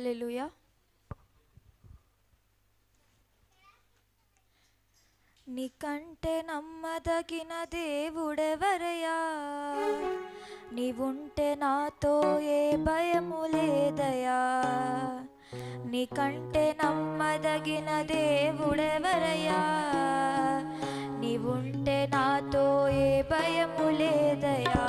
హల్లెలూయా నీకంటే నమ్మదగిన దేవుడెవరయా నీవుంటే నాతో ఏ భయము లేదయా నీకంటే నమ్మదగిన దేవుడెవరయా నీవుంటే నాతో ఏ భయము లేదయా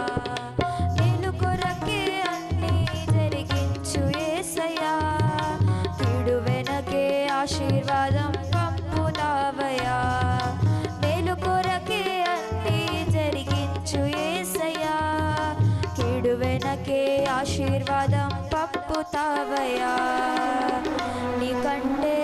పంపుతావయ్యా నీకంటే నీకంటే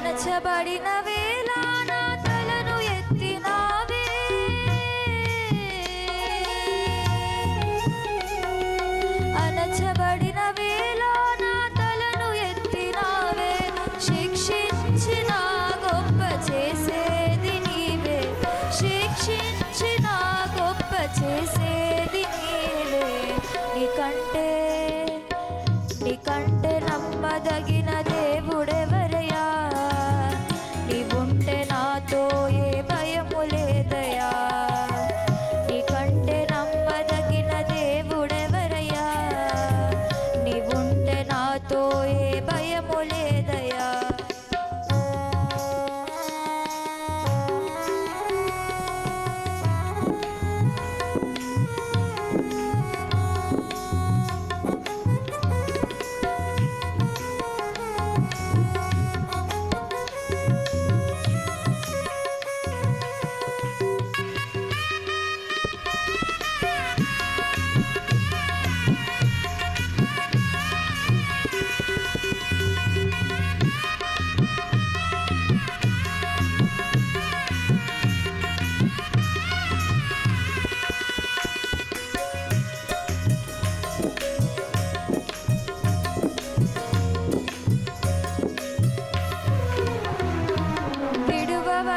అణచబడిన వేళ నా తలను ఎత్తినావే. అణచబడిన వేళ నా తలను ఎత్తినావే. శిక్షించిన గొప్ప చేసేది నీవే. శిక్షించిన గొప్ప చేసేది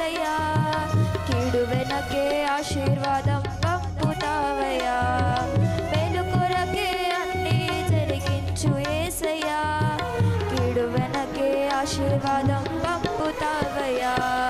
ఏసయ్యా కీడు వెనకే ఆశీర్వాదం పంపుతావయ్యా. మెలుకొరకే అన్ని జరిగించు ఏసయ్యా. కీడు వెనకే ఆశీర్వాదం పంపుతావయ్యా.